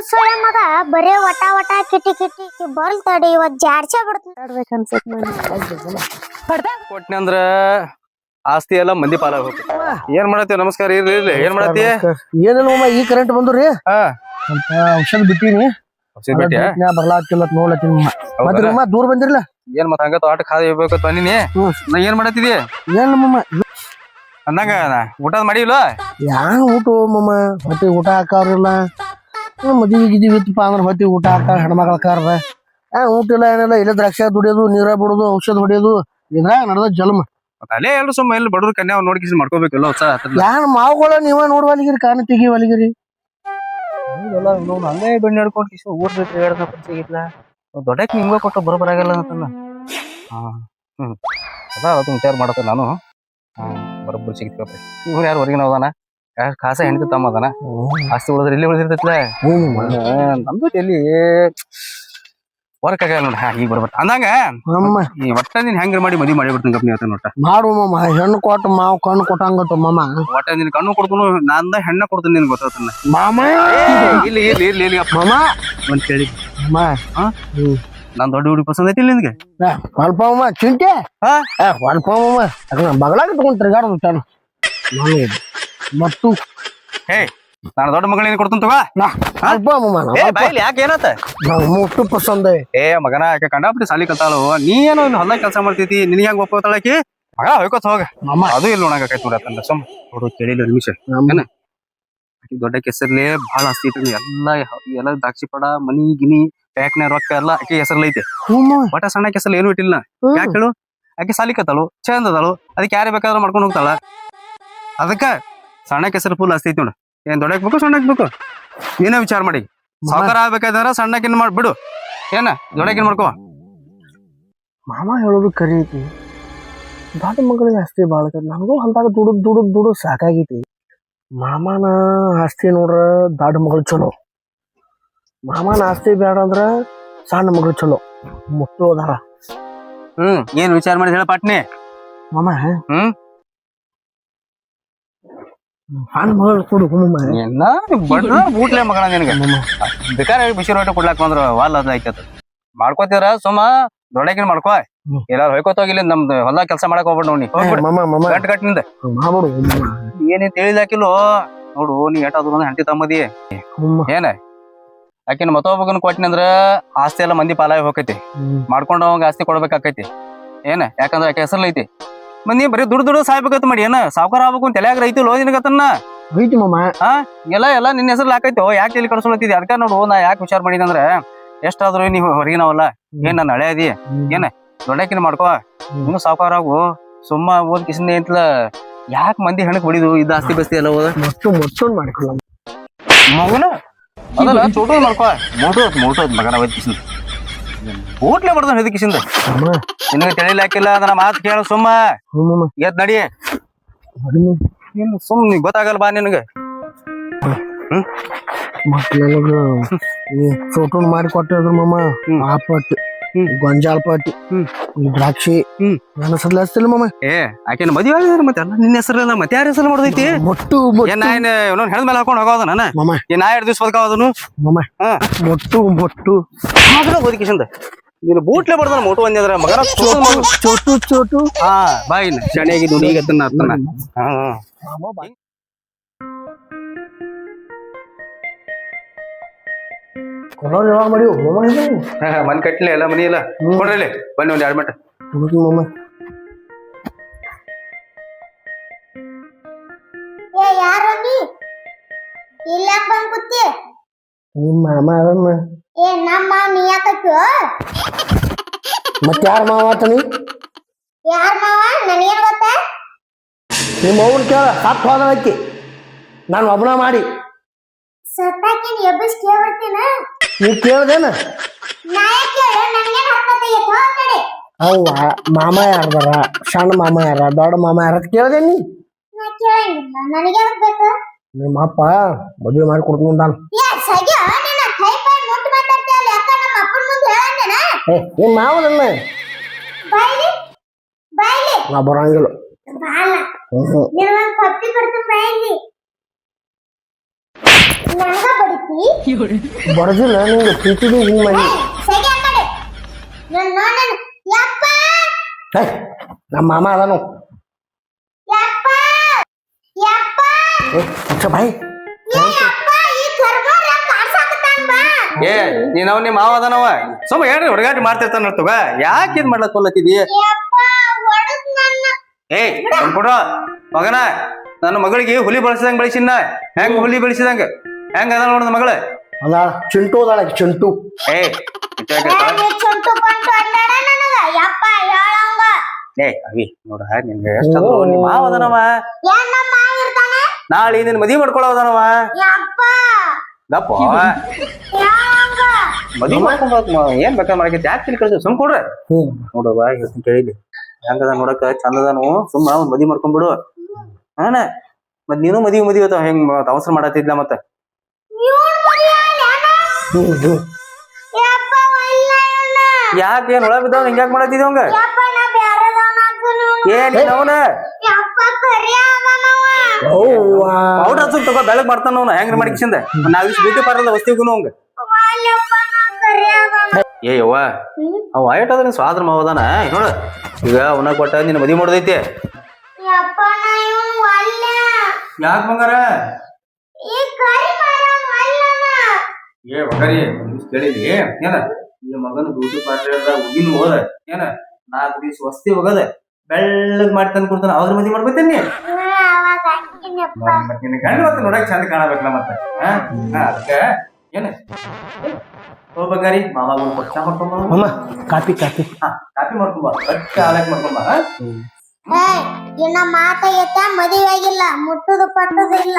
ಕೂಸೊಳೆ ಮಗ ಬರೇ ವಟ ವಟ ಕಿಟಿ ಕಿಟಿ ಬರ್ಲ್ ತಡಿ ಇವತ್ ಜಾಡ್ಸೇ ಬಿಡ್ತೀನಿ. ಕೊಟ್ನಿ ಅಂದ್ರ ಆಸ್ತಿ ಎಲ್ಲ ಮಂದಿ ಪಾಲಾಗ ಹೋಗ್ತೈತಿ. ಏನ್ ಮಾಡತ್ತಿ ನಮಸ್ಕಾರ ಇರ್ಲಿ ಇರ್ಲಿ. ಏನ್ ಮಾಡತ್ತಿ ಏನಿಲ್ಲ ಮಾಮ ಈ ಕರೆಂಟ್ ಬಂದ್ರಿ ಹಾ. ಸ್ವಲ್ಪ ಔಷಧ ಬಿಟ್ಟಿನಿ. ಔಷಧಿ ಬಿಟ್ಟಿ ಬರ್ಲಾತಿಲ್ಲ ನೋಡ್ಲತ್ತೀನಿ ಮತ್ತೆ ನಿಮ್ಮ ದೂರ ಬಂದಿರಲ್ಲ ಏನ್ ಮತ್ತ ಹಂಗ ಆಟ ಖಾಲಿ ಹೋಗ್ಬೇಕು ಹ್ಮ್. ನಾ ಏನ್ ಮಾಡತ್ತಿದಿ ಏನ್ ಮಮ್ಮ ಅಂದಂಗ ಊಟದ ಮಾಡಿಲ್ಲ ಯಾವ ಊಟ ಮಮ್ಮ ಮತ್ತೆ ಊಟ ಹಾಕಾವ್ರಿಲ್ಲ. ಮದ್ವಿ ಗಿದ್ವಿ ಇತ್ತಪ್ಪ ಅಂದ್ರೆ ಹೊತ್ತಿ ಊಟ ಹಾಕ ಹೆಣ್ಮಕ್ಳ ಕಾರದ. ಆ ಊಟ ಇಲ್ಲ ಏನಿಲ್ಲ ಇಲ್ಲ ದ್ರಾಕ್ಷ ದುಡಿಯೋದು ನೀರ ಬಿಡೋದು ಔಷಧ ಹೊಡಿಯೋದು ಇದ್ರಾಗ ನಡೆದ ಜನ್ಮ ಮತ್ತ ಅಲ್ಲೇ ಎಲ್ರು ಸುಮ್ಮ ಎಲ್ಲಿ ಬಡವ್ರ ಕನ್ಯಾ ನೋಡಿ ಮಾಡ್ಕೋಬೇಕಲ್ಲ ಹೊಸ ಯಾರು ಯಾನ್ ಮಾವುಗಳ ನೀವ ನೋಡ್ವಲ್ಗಿರಿ ಕಾಣ ತೆಗಿವಲ್ಗಿರಿ ಹಂಗೆ ಬೆಣ್ಣೆ ಹಿಡ್ಕೊಂಡು ಕಿಶು ಊರ್ ಬಿಟ್ಟು ಹೇಳ್ದ ಸಿಗಿಲ್ಲ ದೊಡ್ಡಕ್ಕೆ ನಿಮ್ಗೆ ಕೊಟ್ಟು ಬರೋಬರಾಗಲ್ಲ ಅಂತಲ್ಲ ಹಾ ಹ್ಮ್. ಅದ ಅದು ವಿಚಾರ ಮಾಡತ್ತೆ ನಾನು. ಹಾ ಬರೋಬ್ಬರಿ ಸಿಗ್ತೀವಪ್ಪ. ಇವ್ರು ಯಾರು ಹೊರಗಿನ ಹೋದಾನ ಕಾಸ ಹೆಣ್ತಿ ತಮ್ಮ ಅದನ. ಆಸ್ತಿ ಉಳಿದ್ರೆ ಇಲ್ಲಿ ಉಳಿದಿರ್ತೈತ್ಲೆ ನಮ್ದು ಎಲ್ಲಿ? ವರ್ಕ್ ಆಗಲ್ಲ ನೋಡಿ ಹಾ ಈಗ ಬರ್ಬತ್ತ ಅಂದಂಗ ಮಮ್ಮ ಈ ಒಟ್ಟ ನೀನ್ ಹೆಂಗ್ರ ಮಾಡಿ ಮದಿ ಮಾಡಿ ಬಿಡ್ತೀನಿ ಕಂಪ್ನಿ ಅಂತ ನೋಟ ಮಾಡು ಮಮ್ಮ ಹೆಣ್ಣು ಕೊಟ್ಟು ಮಾವು ಕಣ್ಣು ಕೊಟ್ಟಂಗಟ್ಟು ಮಮ್ಮ ಒಟ್ಟ ನಿನ್ ಕಣ್ಣು ಕೊಡ್ತೀನಿ ನಂದ ಹೆಣ್ಣ ಕೊಡ್ತೀನಿ ನಿನ್ ಗೊತ್ತ ಮಾಮ! ಇಲ್ಲಿ ಇಲ್ಲಿ ಇಲ್ಲಿ ಇಲ್ಲಿ ಮಾಮ! ಒಂದ್ ಕೇಳಿ. ಮಾಮ! ನಾನ್ ದೊಡ್ಡ ಹುಡುಗಿ ಪಸಂದ್ ಐತಿ ನಿನ್ಗೆ? ಹೊಲ್ಪ ಚಿಂಟೆ ಹಾ? ಏ ಸ್ವಲ್ಪ ಮಮ್ಮ ಬಗಲಾಗ ತಗೊಂಡ್ ತಿರ್ಗಾಡೋದು ಚಾನ ಮತ್ತು ಹೇ ನಾನು ದೊಡ್ಡ ಮಗಳೇನು ಕೊಡ್ತೀನಿ ತಗೋ. ನಾ ಏ ಬಾಯ್ಲಿ ಯಾಕೆ ಏನತ್ತ ಮುಟ್ಟು ಪಸಂದ. ಏ ಮಗನ ಯಾಕೆ ಕಂಡಾಪಟ್ಟಿ ಸಾಲಿ ಕಲ್ತಾಳು? ನೀ ಏನೋ ಇಲ್ಲಿ ಹೊಲ್ದಾಗ ಕೆಲಸ ಮಾಡ್ತೈತಿ ನಿನಗೆ ಹೆಂಗ್ ಒಪ್ಕೋತಾಳಕಿ ಮಗ ಹೋಯ್ಕೋತ ಹೋಗ. ಮಾಮ ಅದು ಇಲ್ಲಿ ನೋಡಕೈತಿ ನೋಡತ್ತಂದ ಸುಮ್ ನೋಡು ಕೇಳಿಲ್ಲ ನಿಮಿಷ. ಆಕಿ ದೊಡ್ಡ ಕೆಸರ್ಲೆ ಬಹಳ ಆಸ್ತಿ ಐತಿ ಎಲ್ಲ ಎಲ್ಲ ದ್ರಾಕ್ಷಿ ಪಡ ಮನಿ ಗಿನಿ ಪ್ಯಾಕ್ನ ರೊಕ್ಕ ಎಲ್ಲ ಆಕೆ ಹೆಸರ್ಲ ಐತೆ. ಹ್ಞೂ ಒಟ್ಟ ಸಣ್ಣ ಕೆಸರ್ಲಿ ಏನು ಇಟ್ಟಿಲ್ಲ. ಯಾಕೆ ಹೇಳು? ಆಕೆ ಸಾಲಿ ಕತ್ತಾಳು ಚಂದ ಅದಾಳು. ಅದಕ್ಕೆ ಯಾರೇ ಬೇಕಾದ್ರೂ ಮಾಡ್ಕೊಂಡು ಹೋಗ್ತಾಳ. ಅದಕ್ಕ ಸಣ್ಣ ಕೆಸರು ಫುಲ್ ಆಸ್ತಿ ಐತಿ ನೋಡು. ಏನ್ ದೊಡ್ಡಕ್ ಬೇಕು ಸಣ್ಣಕ್ ಬೇಕು ನೀನೇ ವಿಚಾರ ಮಾಡಿ. ಸಾವುಕಾರ ಆಗ್ಬೇಕಾದ್ರ ಸಣ್ಣಕಿನ್ ಮಾಡ್ಬಿಡು ಏನ ದೊಡ್ಡಕಿನ್ ಮಾಡ್ಕೋ. ಮಾಮ ಹೇಳೋದು ಕರಿ ಐತಿ. ದೊಡ್ಡ ಮಗಳಿಗೆ ಆಸ್ತಿ ಭಾಳ ನನಗೂ ಅಂದಾಗ ದುಡುದ್ ದುಡುದ್ ದುಡುದ್ ಸಾಕಾಗೈತಿ. ಮಾಮನ ಆಸ್ತಿ ನೋಡ್ರ ದೊಡ್ಡ ಮಗಳು ಚಲೋ. ಮಾಮನ ಆಸ್ತಿ ಬೇಡ ಅಂದ್ರ ಸಣ್ಣ ಮಗಳು ಚಲೋ. ಮುಟ್ಟು ಅದಾರ. ಹ್ಮ್ ಏನ್ ವಿಚಾರ ಮಾಡಿ ಹೇಳ ಪಾಟ್ನೆ. ಮಾಮ ಹ್ಮ್? ಸಣ್ಣ ಮಗಳು ಕೊಡು ಬಡ್ರ ಬೂಟ್ಲೆ ಮಗಳ ನಿನಗೆ. ಬೇಕಾದ್ರೆ ಬಿಸಿ ರೊಟ್ಟಿ ಕೊಡ್ಲಾಕ್ ಬಂದ್ರ ವಾಲ್ ಅದ ಆಯ್ತದ ಮಾಡ್ಕೋತೀರ ಸುಮ್ಮ? ದೊಡ್ಡಕಿನ ಮಾಡ್ಕೋ. ಎಲ್ಲಾರು ಹೊಯ್ಕೋತ ಹೋಗಿಲ್ಲ ನಮ್ದು ಹೊಲ ಕೆಲಸ ಮಾಡಕ್ ಹೋಗ್ಬಿಡ್ ನೋಡಿ ಗಟ್ ಗಟ್ ಏನೇನ್ ತಿಳಿದಾಕಿಲ್ಲೋ ನೋಡು ನೀ ಎಷ್ಟಾದ್ರು ಹಂಟಿ ತಮ್ಮದಿ. ಏನ? ಆಕಿನ ಮತ್ತೊಬ್ಬಗನ್ ಕೊಟ್ಟಿನಿ ಅಂದ್ರ ಆಸ್ತಿ ಎಲ್ಲ ಮಂದಿ ಪಾಲಾಗಿ ಹೋಗೈತಿ. ಮಾಡ್ಕೊಂಡು ಅವಂಗ ಆಸ್ತಿ ಕೊಡ್ಬೇಕಾಕೈತಿ. ಏನ? ಯಾಕಂದ್ರ ಆಕೆ ಹೆಸರ್ಲ ಮಂದಿ ಬರೀ ದುಡ್ಡು ದುಡ್ಡು ಸಾಯ್ಬೇಕತ್ ಮಾಡಿ ಏನ? ಸಾವುಕಾರ ಆಗ್ಬೇಕು ಅಂತ ತಲೆಯಾಗ ರೈತ ಲೋ ನಿನಗತ್ತನ್ನ ಐತಿ ಮಾಮ. ಎಲ್ಲ ಎಲ್ಲ ನಿನ್ನ ಹೆಸರು ಹಾಕೈತೋ ಯಾಕೆ ಇಲ್ಲಿ ಕಳ್ಸೊಳತಿದ್ದಿ ಅದಕ್ಕ ನೋಡು ನಾ ಯಾಕೆ ವಿಚಾರ ಮಾಡಿದಂದ್ರ ಎಷ್ಟಾದ್ರು ನೀವು ಹೊರಗಿನವಲ್ಲ ಏನ್ ನನ್ನ ಹಳೆ ಅದಿ? ಏನ? ದೊಡ್ಡಕಿನ ಮಾಡ್ಕೋ. ನೀನು ಸಾವುಕಾರ ಆಗು. ಸುಮ್ಮ ಓದ್ ಕಿಸಿಂದ ಅಂತಲ. ಯಾಕೆ ಮಂದಿ ಹೆಣಕ್ ಹೊಡಿದು? ಇದ್ದ ಆಸ್ತಿ ಬಸ್ತಿ ಎಲ್ಲ ಹೋದ? ಮೊಟ್ಟು ಮೊಟ್ಟೊಂದು ಮಾಡ್ಕೊಳ್ಳ ಮಗನ? ಅದಲ್ಲ ಚೋಟು ಮಾಡ್ಕೋ. ಮೋಟು ಮೋಟು ಮಗನ ಓದ್ ಕಿಸಿಂದ. ಊಟ್ಲೆ ಬಡ್ದ ಹೆದಕಿಸಿಂದ ನಿನಗೆ ತಿಳಿಲಿಕ್ಕಿಲ್ಲ ಹಾಕಿಲ್ಲ ನನ್ನ ಮಾತು ಕೇಳು ಸುಮ್ಮ. ಎದ್ ನಡಿ. ಸುಮ್ ನಿ ಗೊತ್ತಾಗಲ್ಲ ಬಾ ನಿನಗೆ. ಚೋಟನ್ ಮಾಡಿ ಕೊಟ್ಟಿದ್ರು ಮಾಮ. ಹ್ಮ್. ಗೊಂಜಾಳ ಪಾಟಿ ಹ್ಮ್. ದ್ರಾಕ್ಷಿ. ನನ್ನ ಹೆಸರ್ಲಿ ಹಚ್ತಿಲ್ಲ ಮಾಮ. ಏ ಆಕೆನ ಮದುವೆ ಆಗಿದ್ರೆ ಮತ್ತೆ ಎಲ್ಲ ನಿನ್ನ ಹೆಸರಲ್ಲ ಮತ್ತೆ ಯಾರ ಹೆಸರು ಮಾಡ್ದೈತಿ? ಮೊಟ್ಟು ಏನ್ ಏನೋ ಹೆಣ್ದ ಮೇಲೆ ಹಾಕೊಂಡು ಹೋಗೋದ ನಾನು? ಮಾಮ. ಈ ನಾ ಎರಡು ದಿವಸ ಬದುಕಾವದನು ಮಮ್ಮ ಹಾ. ಮೊಟ್ಟು ಮೊಟ್ಟು. ಹಾಗಲ ಬದುಕಿಸಿಂದ. ನೀನು ಬೂಟ್ಲೆ ಬಡ್ದಾನ ಮೋಟು ಅಂದ್ರ ಮಗನ ಚೋಟು ಚೋಟು ಹಾ ಬಾಯಿ ಶನಿಯಾಗಿ ದುನಿಗೆ ಅತ್ತನ್ನ. ಅತ್ತನ್ನ ಹಾ ಕೊಡೋರು ಯಾವಾಗ ಮಾಡಿವು ಹಾ, ಮನೆ ಕಟ್ಲಿ ಎಲ್ಲ ಮನಿ ಎಲ್ಲ ಕೊಡ್ರಿ ಇಲ್ಲಿ. ಬನ್ನಿ ಒಂದ್ ಎರಡ್ ಮಟ್ಟ ಹುಡುಗಿ ಏ ಯಾರು ನೀ? ಇಲ್ಲ ಬಂದ್ ಕೂತಿ ನಿಮ್ಮ ಮಾಮ ರಮ್ಮ ಏ ನಮ್ಮ ನೀ ಯಾಕತ್ತು ಮತ್ತೆ ಯಾರ ಮಾವ ಆತ ನೀ? ಯಾರ ಮಾವ? ನನಗೇನ್ ಗೊತ್ತ? ನಿಮ್ಮ ಅವ್ನ ಕೇಳ ಸತ್ ಹೋದ ಅಕ್ಕಿ ನಾನು ಒಬ್ಬನ ಮಾಡಿ. ಸತ್ತಾಕಿನ ಎಬ್ಬಿಸ್ ಕೇಳ್ಬಿಡ್ತೀನ ನೀ ಕೇಳ್ದೇನ? ಅವ್ವ ಮಾಮ ಯಾರ್ದಾರ ಸಣ್ಣ ಮಾಮ ಯಾರ ದೊಡ್ಡ ಮಾಮ ಯಾರ ಕೇಳ್ದೇನಿ ನಿಮ್ಮ ಅಪ್ಪ ಮದುವೆ ಮಾಡಿ ಕೊಡ್ತೀನಿ ನಾನು ನಮ್ಮ ಮಾವನನ್ನ ನಾ ಬರಂಗಿಲ್ಲ. ಹ್ಮ್ ನನಗ ಬಡಿತಿ ಬಡದಿಲ್ಲ ನಿಂಗೆ ಪ್ರೀತಿದು ಹೂ ಮಾಡಿ. ಸರಿ ಆ ನನ್ನ ನನ್ನ ಯಪ್ಪ! ಹೇ ನಮ್ಮ ಮಾಮ ಅದನು. ಯಪ್ಪ! ಯಪ್ಪ! ಏ ಅಚ್ಚ ಬಾಯ್. ಏ ಯಪ್ಪ ಈ ಕರ್ಗೋರ ಕಾಡ್ಸಾಕತ್ತಾನ ಬಾ. ಏ ನೀನ್ ಅವ್ ನಿಮ್ಮ ಮಾವ ಅದನವ? ಸುಮ್ಮ ಹೇಳ್ರಿ ಹುಡುಗಾಟಿ ಮಾಡ್ತಿರ್ತಾನ ತಗ. ಯಾಕೆ ಇದ್ ಮಾಡ್ಲಕ್ ಕೊಲ್ಲತ್ತಿದಿ ಯಪ್ಪ ಹೊಡದ್ ನನ್ನ. ಏ ಕೊಡ ಮಗನ ನನ್ನ ಮಗಳಿಗೆ ಹುಲಿ ಬಳಸಿದಂಗ ಬೆಳೆಸಿನ ಹೆಂಗ್ ಹುಲಿ ಬೆಳೆಸಿದಂಗ? ಹೆಂಗ ಅದ ನೋಡ ಮಗಳ? ಅದ ಚಿಂಟು ಅದಾಳ ಚಿಂಟು. ಏ ಚುಂಟು ಪಂಟು ಅಡ್ಡಾಡ ನನಗ. ಯಪ್ಪ ಹೇಳಂಗ. ಏ ಅವಿ ನೋಡ ನಿನ್ಗೆ ಎಷ್ಟದು ನಿಮ್ಮ ಮಾವ ಅದಾನವ? ಏನ್ ನಮ್ಮ ಮಾವ ಇರ್ತಾನೆ? ನಾಳೆ ನಿನ್ ಮದಿ ಮಾಡ್ಕೊಳ್ಳೋದನವ ಯಪ್ಪ. ಮದಿ ಹೇಳಂಗ. ಮದ್ವಿ ಮಾಡ್ಕೊಂಡ್ ಏನ್ ಬೇಕಾ ಮಾಡಕ್ಕೆ ಯಾಕೆ ತಿಳಿ ಕಳ್ಸಿ ಸುಮ್ ಕೊಡ್ರ. ನೋಡವ ಹೇಳ್ತೀನಿ ಕೇಳಿಲಿ ಹೆಂಗದ ನೋಡಕ ಚಂದದನು ಸುಮ್ಮ ಒಂದ್ ಮದ್ವಿ ಮಾಡ್ಕೊಂಡ್ಬಿಡು. ಹಾನ ಮತ್ ನೀನು ಮದಿ ಮದಿ ಅದಾವ ಹೆಂಗ್ ಅವಸರ ಮಾಡತ್ತಿದ್ಲ ಮತ್ತ? ಯಾಕೆ ಏನ್ ಒಳ ಬಿದ್ದಾವ ಹಿಂಗ್ಯಾಕ್ ಬ್ಯಾರೆದವನ ಹಾಕ್ತೀನಿ ಏನ್ ಅವನ? ಯಪ್ಪ ಕರಿ ಅವನವ ಪೌಡರ್ ಹಚ್ಚು ತಗೋ ಬೆಳಗ್ ಮಾಡ್ತಾನ ಅವ್ನ. ಹೆಂಗ್ ಮಾಡಿಕಿಸಿಂದ ನಾವ್ ಇಷ್ಟು ಬ್ಯೂಟಿ ಪಾರ್ಲರ್ ವಸ್ತಿಗೂ ಅವಂಗ. ಏ ಯವ್ವ. ಅವ ಐಟ್ ಅದ ಸ್ವಾದ್ರ ಮಾವದಾನ ನೋಡ. ಈಗ ಅವನ ಕೊಟ್ಟ ನಿನ್ನ ಮದಿ ಮಾಡೋದೈತಿ. ಯಪ್ಪ ನಾ ಒಲ್ಲ ಯಾಕ ಬಂಗಾರ ಈ ಕರಿ ಮರನ್ ಒಲ್ಲನ ಏ ಬಂಗಾರಿ ಕೇಳಿದ್ರಿ ಏನ? ನಿಮ್ಮ ಮಗನ ಬ್ಯೂಟಿ ಪಾರ್ಲರ್ ಉಗಿನ ಹೋದ. ಏನ? ನಾಲ್ಕು ದಿವಸ ವಸ್ತಿ ಹೋಗದ. ಬೆಳ್ಳಗ್ ಮಾಡಿ ತಂದು ಕೊಡ್ತಾನ. ಅವ್ರ ಮದಿ ಮಾಡ್ಬೇಕೇನಿ ನಿನ್ನ ಗಂಡ ಮತ್ತೆ ನೋಡಕ್ ಚಂದ ಕಾಣಬೇಕಲ್ಲ ಮತ್ತೆ? ಅದಕ್ಕ ಏನ? ಹೋಗ್ಬೇಕಾರಿ? ಮಾವಾಗ ಒಂದು ಚಾ ಮಾಡ್ಕೊಂಬ ಕಾಪಿ ಕಾಪಿ. ಹಾ ಕಾಪಿ ಮಾಡ್ಕೊಂಬ ಕಟ್ಟ ಆಲಕ್ ಮಾಡ್ಕೊಂಬ ಇನ್ನ ಮಾತಾಗೈತ ಮದುವೆ ಆಗಿಲ್ಲ. ಮುಟ್ಟುದು ಪಟ್ಟುದು ಇಲ್ಲ.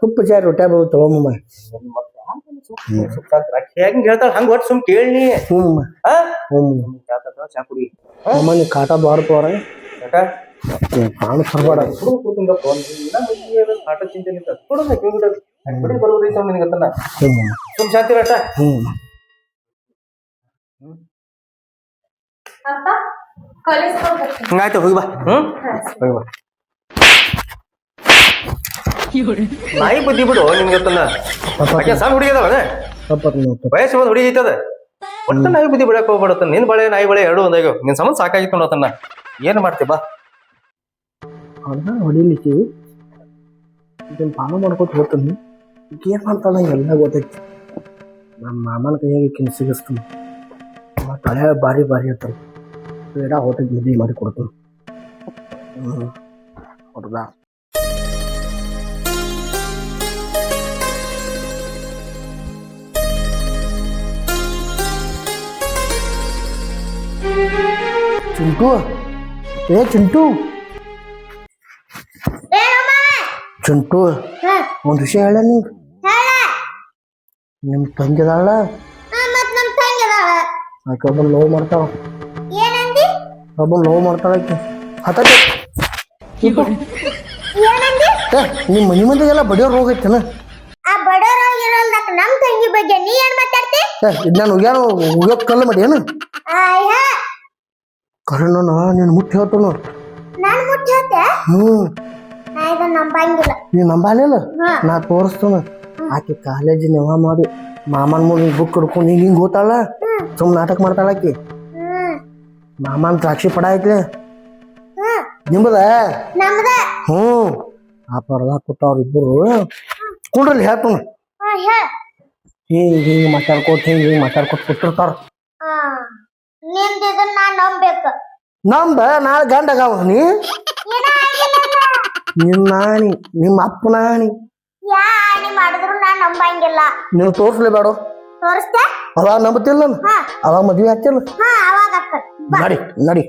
ತುಪ್ಪ ಚಾರಿ ರೊಟ್ಟಿ ಬರೋದು ತಗೊಮ್ಮ ಹೆಂಗ್ ಹೇಳ್ತಾಳ? ಹಂಗ ಒಟ್ಟು ಸುಮ್ ಕೇಳಿ ಹ್ಞೂ ಆ? ಹ್ಞೂ ಚಾ ಕುಡಿ. ಅಮ್ಮ ನೀ ಕಾಟ ಕಾಣ ಫೋನ್ ಇಲ್ಲ ಮದ್ವೆ ಚಿಂತೆ ನಿಂತ ಕೇಳ್ಬಿಡ ಬಿಡಿ. ಸುಮ್ ಶಾಂತಿ ರಟ ಹ್ಞೂ ಅಪ್ಪ ಕಾಲೇಜ್ ಹೋಗ್ಬೇಕು. ಹಂಗಾಯ್ತು ಹೋಗಿ ಬಾ. ಹ್ಮ್? ಹೋಗಿ ಬಾ. ನಾಯಿ ಬುದ್ಧಿ ಬಿಡು ನಿಮ್ಗೆ ಗೊತ್ತಲ್ಲ. ಆಕೆ ಸಣ್ಣ ಹುಡುಗಿ ಅದಾವ ತಪ್ಪತ್ತು ವಯಸ್ಸು ಒಂದು ಹುಡುಗಿ ಐತದ? ಒಟ್ಟು ನಾಯಿ ಬುದ್ಧಿ ಬಿಡಕ್ ಹೋಗ್ಬಿಡತ್ತ. ನಿನ್ ಬಳೆ ನಾಯಿ ಬಳೆ ಎರಡು ಒಂದಾಗ ನಿನ್ ಸಂಬಂಧ ಸಾಕಾಗಿತ್ತು ನೋಡತನ್ನ ಏನ್ ಮಾಡ್ತಿ ಬಾ. ಅವ್ನ ಹೊಡಿಲಿಕ್ಕೆ ಇದನ್ನ ಪಾನ ಮಾಡ್ಕೊತ ಹೋಗ್ತೀನಿ. ಏನ್ ಮಾಡ್ತಾಳ ಎಲ್ಲ ಗೊತ್ತೈತಿ. ನಮ್ಮ ಮಾಮನ ಕೈಯಾಗ ಕಿನ್ ಸಿಗಿಸ್ತಾನೆ. ಹಳೆ ಬಾರಿ ಬಾರಿ ಇರ್ತಾನೆ ಬೇಡ ಹೋಟೆಲ್ ಮದುವೆ ಮಾಡಿ ಕೊಡ್ತಾನೆ ಹ್ಞೂ ಹೊಡ್ದ ಚಿಂಟು ಏ ಚಿಂಟು ಏನು ಮಾವ? ಚಿಂಟು ಹ, ಒಂದು ವಿಷಯ ಹೇಳ ನಿಂಗೆ ಹೇಳ. ನಿಮ್ಮ ತಂಗಿದಾಳ ಹಾ, ಮತ್ತ್ ನಮ್ ತಂಗಿ ಅದಾಳ. ಆಕೆ ಒಬ್ಬನ್ ಲವ್ ಮಾಡ್ತಾವ ಏನಂದಿ ಒಬ್ಬನ್ ಲವ್ ಮಾಡ್ತಾಳಕ್ಕೆ ಹತ್ತಕ್ಕೆ ನಿಮ್ಮ ಮನೆ ಮಂದಿಗೆಲ್ಲ ಬಡಿಯೋರ್ ರೋಗ ಐತೆನ? ಆ ಬಡವರಾಗಿರೋಲ್ದಕ್ಕ ನಮ್ ತಂಗಿ ಬಗ್ಗೆ ನೀ ಏನ್ ಮಾತಾಡ್ತಿ? ಏ ಇದು ನಾನು ಉಗ್ಯಾನ ಉಗ್ಯೋಕ್ ಕಲ್ಲು ಮಾಡಿ ಏನು? ಆಯ್ಯ ಕರೆನ ನೀನು ಮುಟ್ಟಿ ಹೇಳ್ತಾನು ನಾನು ಮುಟ್ಟಿ ಹೇಳ್ತೆ ಹ್ಞೂ ನಾ ಇದನ್ನ ನಂಬಂಗಿಲ್ಲ. ನೀ ನಂಬಾಲಿಲ್ಲ? ಹಾ. ನಾ ತೋರಿಸ್ತಾನ. ಆಕೆ ಕಾಲೇಜ್ ನೆವ ಮಾಡಿ ಮಾಮನ್ ಮುಂದೆ ಬುಕ್ ಹಿಡ್ಕೊಂಡು ಹಿಂಗೆ ಹಿಂಗೆ ಹೋತಾಳ ಸುಮ್ಮನೆ ನಾಟಕ ಮಾಡ್ತಾಳ ಆಕಿ. ಹ್ಮ್ ಮಾಮನ್ ದ್ರಾಕ್ಷಿ ಪಡ ಐತ್ಲೆ. ನಿಂಬದ? ನಮ್ದ. ಹ್ಞೂ ಆ ಪರ್ದ ಕೊಟ್ಟವ್ರ ಇಬ್ಬರು ಕುಂಡ್ರಲ್ಲಿ ಹೇಳ್ತಾನ ಹಿಂಗ್ ಹಿಂಗೆ ಮಾತಾಡ್ಕೋತ ಹಿಂಗೆ ಹಿಂಗೆ ಮಾತಾಡ್ಕೋತ ಕೊಟ್ಟಿರ್ತಾರ ಹಾ. ನಿಂದ ಇದನ್ನ ನಾ ನಂಬೇಕು ನಮ್ದ ನಾಳೆ ಗಂಡಗಾವ ನೀ? ನಿಮ್ಮ ಆಗಿಲ್ಲ ನಿಮ್ಮ ಅಪ್ಪ ನಾಣಿ. ಯಾ ಆಣಿ ಮಾಡಿದ್ರು ನಾ ನಂಬಂಗಿಲ್ಲ. ನೀವು ತೋರಿಸ್ಲೇಬೇಡ. ತೋರಿಸ್ತೆ ಅವಾಗ ನಂಬತ್ತಿಲ್ಲ ಅವಾಗ ಮದ್ವೆ ಆಗ್ತಿಲ್ಲ? ನಡಿ ನಡಿ.